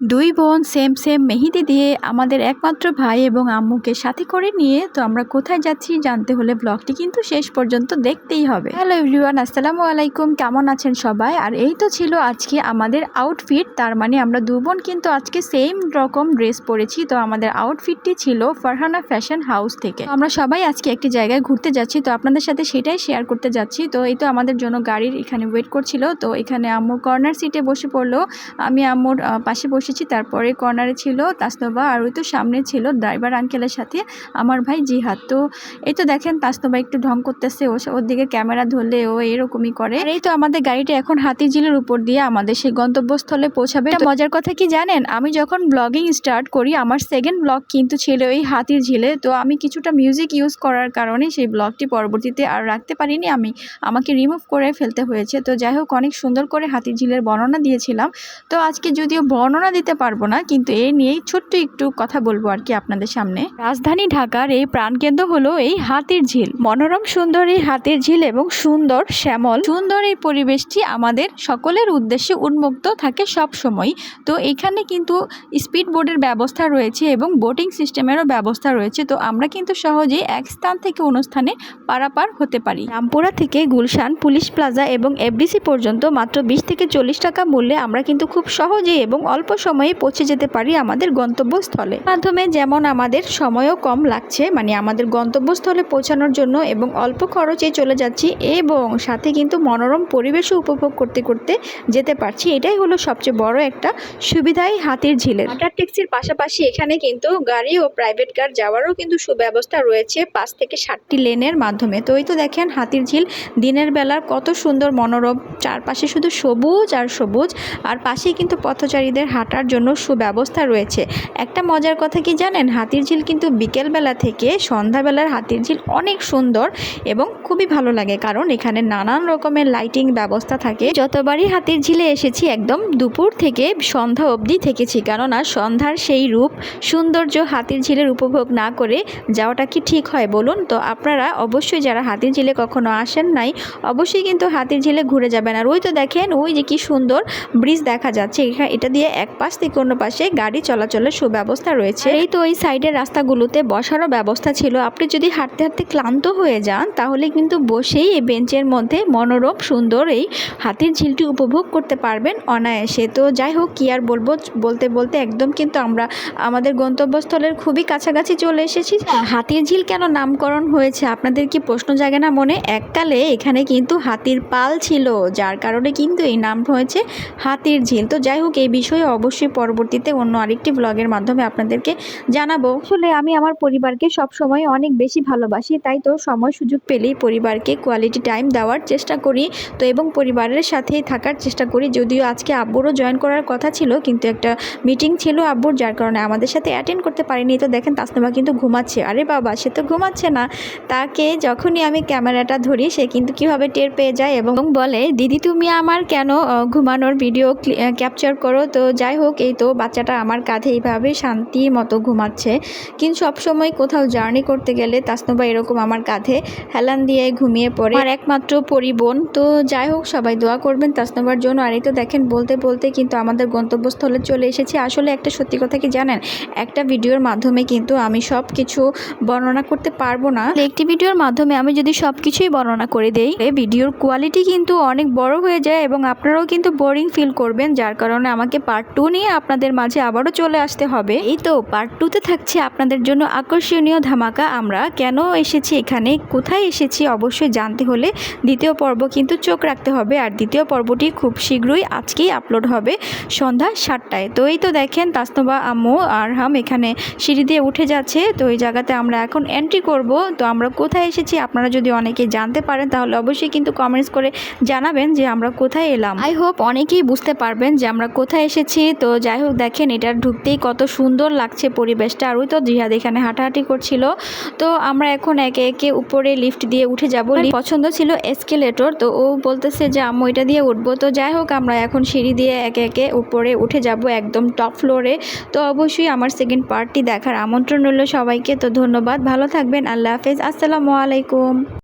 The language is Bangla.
দুই বোন সেম সেম মেহেদি দিয়ে আমাদের একমাত্র ভাই এবং আম্মুকে সাথে করে নিয়ে তো আমরা কোথায় যাচ্ছি জানতে হলে ব্লগটি কিন্তু শেষ পর্যন্ত দেখতেই হবে। হ্যালো এভরিওয়ান আসসালামু আলাইকুম। কেমন আছেন সবাই? আর এই তো ছিল আজকে আমাদের আউটফিট তার মানে আমরা দু বোন কিন্তু আজকে সেম রকম ড্রেস পরেছি। তো আমাদের আউটফিটটি ছিল ফারহানা ফ্যাশন হাউস থেকে। আমরা সবাই আজকে একটি জায়গায় ঘুরতে যাচ্ছি। তো আপনাদের সাথে সেটাই শেয়ার করতে যাচ্ছি। তো এই তো আমাদের জন্য গাড়ির এখানে ওয়েট করছিল। তো এখানে আম্মু কর্নার সিটে বসে পড়ল। আমি আম্মুর পাশে পাশে বসেছি তারপরে কর্নারে ছিল তাস্তবা আর ওই তো সামনে ছিল ড্রাইভার আঙ্কেলের সাথে আমার ভাই জিহাদ। তো এই তো দেখেন তাস্তবা একটু ঢং করতেছে, ও ওর দিকে ক্যামেরা ধরলে ও এরকমই করে। এই তো আমাদের গাড়িটা এখন হাতিঝিলের উপর দিয়ে আমাদের সেই গন্তব্যস্থলে পৌঁছাবে। মজার কথা কি জানেন? আমি যখন ব্লগিং স্টার্ট করি, আমার সেকেন্ড ব্লগ কিন্তু ছিল এই হাতির ঝিলে তো আমি কিছুটা মিউজিক ইউজ করার কারণে সেই ব্লগটি পরবর্তীতে আর রাখতে পারিনি। আমি, আমাকে রিমুভ করে ফেলতে হয়েছে। তো যাই হোক, অনেক সুন্দর করে হাতির ঝিলের বর্ণনা দিয়েছিলাম। তো আজকে যদিও বর্ণনা দিতে পারব না, কিন্তু এই নিয়েই ছোট্ট একটু কথা বলব আর কি আপনাদের সামনে। রাজধানী ঢাকার এই প্রাণকেন্দ্র হলো এই হাতির ঝিল। মনোরম, সুন্দর এই হাতির ঝিল এবং সুন্দর, শ্যামল, সুন্দর এই পরিবেশটি আমাদের সকলের উদ্দেশ্যে উন্মুক্ত থাকে সব সময় তো এখানে কিন্তু স্পিড বোর্ডের ব্যবস্থা রয়েছে এবং বোটিং সিস্টেমেরও ব্যবস্থা রয়েছে। তো আমরা কিন্তু সহজেই এক স্থান থেকে অন্য স্থানে পারাপার হতে পারি। রামপুরা থেকে গুলশান, পুলিশ প্লাজা এবং এফডিসি পর্যন্ত মাত্র বিশ থেকে চল্লিশ টাকা মূল্যে আমরা কিন্তু খুব সহজেই এবং অল্প সময়ে পৌঁছে যেতে পারি আমাদের গন্তব্যস্থলে। মাধ্যমে যেমন আমাদের সময়ও কম লাগছে মানে আমাদের গন্তব্যস্থলে পৌঁছানোর জন্য এবং অল্প খরচে চলে যাচ্ছি এবং সাথে কিন্তু মনোরম পরিবেশও উপভোগ করতে করতে যেতে পারছি। এটাই হলো সবচেয়ে বড় একটা সুবিধাই হাতির ঝিলের টাটা ট্যাক্সির পাশাপাশি এখানে কিন্তু গাড়ি ও প্রাইভেট কার যাওয়ারও কিন্তু সুব্যবস্থা রয়েছে পাঁচ থেকে ষাটটি লেনের মাধ্যমে। তো এই তো দেখেন হাতির ঝিল, দিনের বেলার কত সুন্দর মনোরম, চারপাশে শুধু সবুজ আর সবুজ, আর পাশেই কিন্তু পথচারীদের হাঁটার জন্য সুব্যবস্থা রয়েছে। একটা মজার কথা কি জানেন? হাতির ঝিল কিন্তু বিকেলবেলা থেকে সন্ধ্যাবেলার হাতির ঝিল অনেক সুন্দর এবং খুবই ভালো লাগে। কারণ এখানে নানান রকমের লাইটিং ব্যবস্থা থাকে। যতবারই হাতির ঝিলে এসেছি, একদম দুপুর থেকে সন্ধ্যা অবধি থেকেছি। কেননা সন্ধ্যার সেই রূপ, সৌন্দর্য হাতির ঝিলের উপভোগ না করে যাওয়াটা কি ঠিক হয় বলুন? তো আপনারা অবশ্যই যারা হাতির ঝিলে কখনো আসেন নাই, অবশ্যই কিন্তু হাতির ঝিলে ঘুরে যাবেন। আর ওই তো দেখেন, ওই যে কি সুন্দর ব্রিজ দেখা যাচ্ছে। এটা দিয়ে এক পাশ থেকে অন্য পাশে গাড়ি চলাচলের সুব্যবস্থা রয়েছে। এই তো ওই সাইডের রাস্তাগুলোতে বসারও ব্যবস্থা ছিল। আপনি যদি হাঁটতে হাঁটতে ক্লান্ত হয়ে যান, তাহলে কিন্তু বসেই এই বেঞ্চের মধ্যে মনোরম, সুন্দর এই হাতির ঝিলটি উপভোগ করতে পারবেন অনায়াসে। তো যাই হোক, কি আর বলব, বলতে বলতে একদম কিন্তু আমরা, আমাদের গন্তব্যস্থলের খুবই কাছাকাছি চলে এসেছি। হাতির ঝিল কেন নামকরণ হয়েছে, আপনাদের কি প্রশ্ন জাগে না মনে? এককালে এখানে কিন্তু হাতির পাল ছিল, যার কারণে কিন্তু এই নাম হয়েছে হাতির ঝিল। তো যাই হোক, এই বিষয়ে অবশ্যই পরবর্তীতে অন্য আরেকটি ব্লগের মাধ্যমে আপনাদেরকে জানাব। আসলে আমি আমার পরিবারকে সব সময় অনেক বেশি ভালোবাসি, তাই তো সময় সুযোগ পেলেই পরিবারকে কোয়ালিটি টাইম দেওয়ার চেষ্টা করি। তো এবং পরিবারের সাথেই থাকার চেষ্টা করি, যদিও আজকে আব্বুরও জয়েন করার কথা ছিল, কিন্তু একটা মিটিং ছিল আব্বুর, যার কারণে আমাদের সাথে অ্যাটেন্ড করতে পারিনি। তো দেখেন, তাসনিমা কিন্তু ঘুমাচ্ছে। আরে বাবা, সে তো ঘুমাচ্ছে না। তাকে যখনই আমি ক্যামেরাটা ধরি, সে কিন্তু কীভাবে টের পেয়ে যায় এবং বলে, দিদি, তুমি আমার কেন ঘুমানোর ভিডিও ক্যাপচার করো? তো যাই হোক এই তো বাচ্চাটা আমার কাঁধে এইভাবে শান্তি মতো ঘুমাচ্ছে। কিন্তু সবসময় কোথাও জার্নি করতে গেলে তাসনুবা এরকম আমার কাঁধে হেলান দিয়ে ঘুমিয়ে পড়ে। আর একমাত্র পরিবোন তো যাই হোক সবাই দোয়া করবেন তাসনুবার জন্য। আর এই তো দেখেন বলতে বলতে কিন্তু আমাদের গন্তব্যস্থলে চলে এসেছি। আসলে একটা সত্যি কথা কি জানেন? একটা ভিডিওর মাধ্যমে কিন্তু আমি সব কিছু বর্ণনা করতে পারব না। একটি ভিডিওর মাধ্যমে আমি যদি সব কিছুই বর্ণনা করে দেই এই ভিডিওর কোয়ালিটি কিন্তু অনেক বড় হয়ে যায় এবং আপনারাও কিন্তু বোরিং ফিল করবেন যার কারণে আমাকে পার্ট টু নিয়ে আপনাদের মাঝে আবারও চলে আসতে হবে। এই তো পার্ট টুতে থাকছে আপনাদের জন্য আকর্ষণীয় ধামাকা। আমরা কেন এসেছি এখানে কোথায় এসেছি অবশ্যই জানতে হলে দ্বিতীয় পর্ব কিন্তু চোখ রাখতে হবে। আর দ্বিতীয় পর্বটি খুব শীঘ্রই আজকেই আপলোড হবে সন্ধ্যা সাতটায়। তো এই তো দেখেন তাস্তবা আম্মু আর হাম এখানে সিঁড়ি দিয়ে উঠে যাচ্ছে। তো এই জায়গাতে আমরা এখন এন্ট্রি করব। তো আমরা কোথায় এসেছি আপনারা যদি অনেকে জানতে পারেন তাহলে অবশ্যই কিন্তু কমেন্টস করে জানাবেন যে আমরা কোথায় এলাম। আই হোপ অনেকেই বুঝতে পারবেন যে আমরা কোথায় এসেছি তো যাই হোক দেখেন এটা ঢুকতেই কত সুন্দর লাগছে পরিবেশটা। আর ওই তো জিহাদ এখানে হাঁটাহাঁটি করছিল। তো আমরা এখন একে একে উপরে লিফট দিয়ে উঠে যাব। পছন্দ ছিল এসকেলেটর তো ও বলতেছে যে আম্মু এটা দিয়ে উঠবো। তো যাই হোক আমরা এখন সিঁড়ি দিয়ে একে একে উপরে উঠে যাব একদম টপ ফ্লোরে তো অবশ্যই আমার সেকেন্ড পার্টটি দেখার আমন্ত্রণ রইল সবাইকে। তো ধন্যবাদ ভালো থাকবেন আল্লাহ হাফেজ। আসসালামু আলাইকুম।